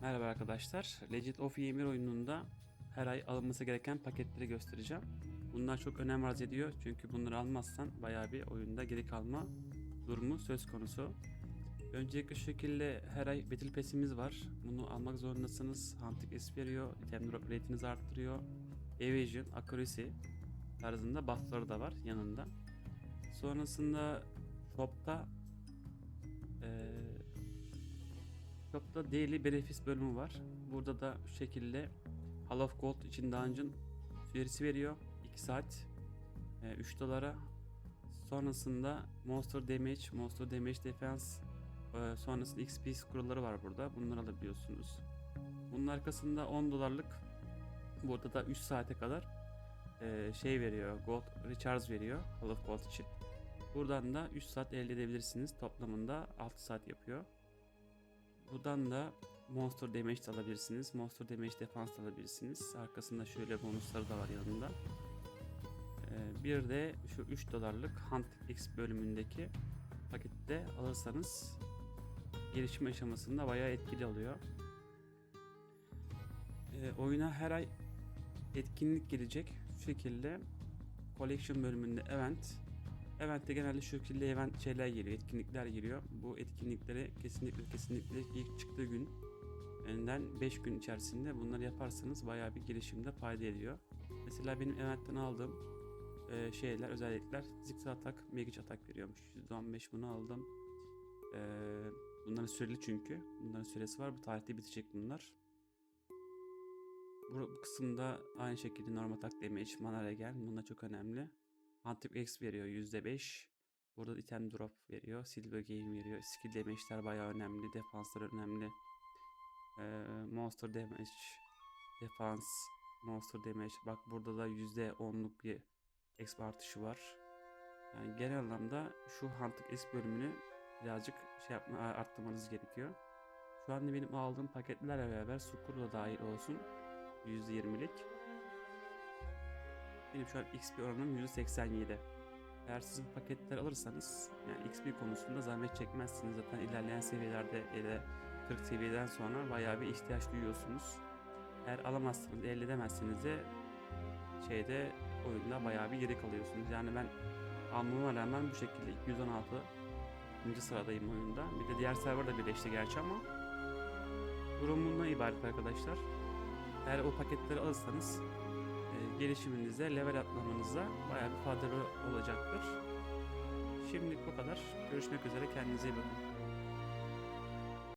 Merhaba arkadaşlar. Legend of Ymir oyununda her ay alınması gereken paketleri göstereceğim. Bunlar çok önem arz ediyor çünkü bunları almazsan bayağı bir oyunda geri kalma durumu söz konusu. Öncelikle şu şekilde her ay Battle Pass'imiz var. Bunu almak zorundasınız. Hunting XP veriyor, item drop rate'inizi arttırıyor. Evasion, Accuracy tarzında buff'ları da var yanında. Sonrasında shop'ta Shop'ta Daily Benefits bölümü var. Burada da şu şekilde Hall of Gold için dungeon süresi veriyor. 2 saat. e, 3 dolara. Sonrasında Monster Damage, Monster Damage Defense e, sonrasında XP scrollları var burada. Bunları alabiliyorsunuz. Bunun arkasında 10 dolarlık burada da 3 saate kadar e, şey veriyor. Gold Recharge veriyor. Hall of Gold için. Buradan da 3 saat elde edebilirsiniz. Toplamında 6 saat yapıyor. Buradan da Monster Damage de alabilirsiniz. Monster Damage Defense de alabilirsiniz. Arkasında şöyle bonusları da var yanında. Ee, bir de şu 3 dolarlık Hunt X bölümündeki pakette alırsanız gelişim aşamasında bayağı etkili oluyor. Ee, oyuna her ay etkinlik gelecek. Şu şekilde Collection bölümünde event, Event'te genelde şu şekilde event şeyler geliyor, etkinlikler giriyor. Bu etkinliklere kesinlikle kesinlikle ilk çıktığı gün önden 5 gün içerisinde bunları yaparsanız bayağı bir gelişimde fayda ediyor. Mesela benim eventten aldığım e, şeyler, özellikler zikzak atak, magic atak veriyormuş. %15 bunu aldım. E, bunların süreli çünkü. Bunların süresi var. Bu tarihte bitecek bunlar. Bu, bu kısımda aynı şekilde normal atak damage, mana regen. Bunlar çok önemli. Hunting X veriyor %5. Burada item drop veriyor. Silver game veriyor. Skill damage'ler bayağı önemli. Defanslar önemli. Ee, monster damage. Defans. Monster damage. Bak burada da %10'luk bir exp artışı var. Yani genel anlamda şu Hunting X bölümünü birazcık şey yapma arttırmanız gerekiyor. Şu anda benim aldığım paketlerle beraber Sukur da dahil olsun. %20'lik. Benim şu an XP oranım %87. Eğer siz bu paketler alırsanız yani XP konusunda zahmet çekmezsiniz. Zaten ilerleyen seviyelerde ya da 40 seviyeden sonra bayağı bir ihtiyaç duyuyorsunuz. Eğer alamazsınız, elde edemezseniz de şeyde oyunda bayağı bir geri kalıyorsunuz. Yani ben almama rağmen bu şekilde 216. sıradayım oyunda. Bir de diğer server de birleşti gerçi ama durum bundan ibaret arkadaşlar. Eğer o paketleri alırsanız gelişiminize, level atlamanıza bayağı bir faydalı olacaktır. Şimdilik bu kadar. Görüşmek üzere. Kendinize iyi bakın.